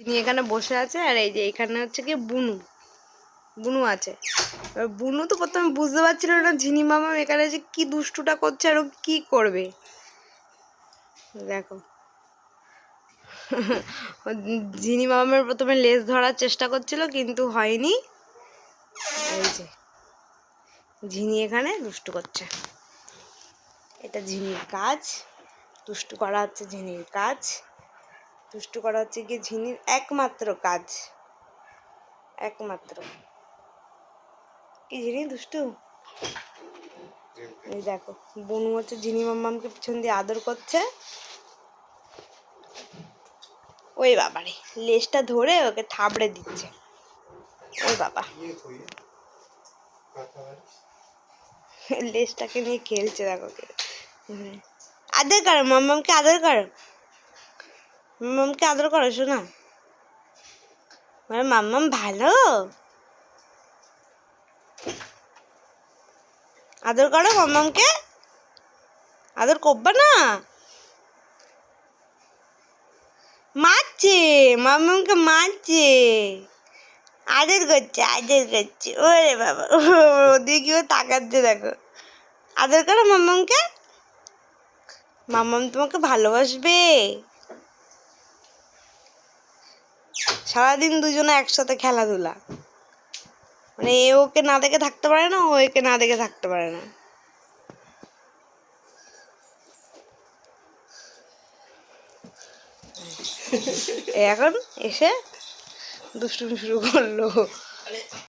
যিনি এখানে বসে আছে আর এই যে এখানে হচ্ছে কি বুনু। বুনু আছে। বুনু তো প্রথমে বুঝতে পারছিল না, ঝিনি মামা এখানে যে কি দুষ্টুটা করছে আর কি করবে। দেখো। ঝিনি মামার প্রথমে লেজ ধরার চেষ্টা করছিল, কিন্তু হয়নি। এই যে। ঝিনি এখানে দুষ্টু করছে। এটা ঝিনির কাজ। দুষ্টু করা হচ্ছে ঝিনির কাজ। দুষ্টু করা হচ্ছে গিয়ে ঝিনির একমাত্র কাজ। একমাত্র। কি ঝিনি, দুষ্টু? এই দেখো, বনু হচ্ছে ঝিনি মাম্মামকে পিছন দিয়ে আদর করছে। ওই বাবারে, লেজটা ধরে ওকে থাবড়ে দিচ্ছে। ওই বাবা। লেজটাকে নিয়ে খেলছে দেখো। আদর করো, মাম্মামকে আদর করো। মাম্মামকে আদর করো, শোনা। মানে মাম্মাম ভালো। আদর করো মাম্মামকে। আদর করবা না? মারছে, মাম্মামকে মারছে। আদর করছে আদর করছে। ওরে বাবা, ওদিকে কিও তাকাচ্ছে, দেখো। আদর করো মাম্মামকে। মাম্মাম তোমাকে ভালোবাসবে। সারাদিন দুজনে একসাথে খেলাধুলা। মানে এ ওকে না দেখে থাকতে পারে না, ও একে না দেখে থাকতে পারে না। এখন এসে দুষ্টুমি শুরু করল।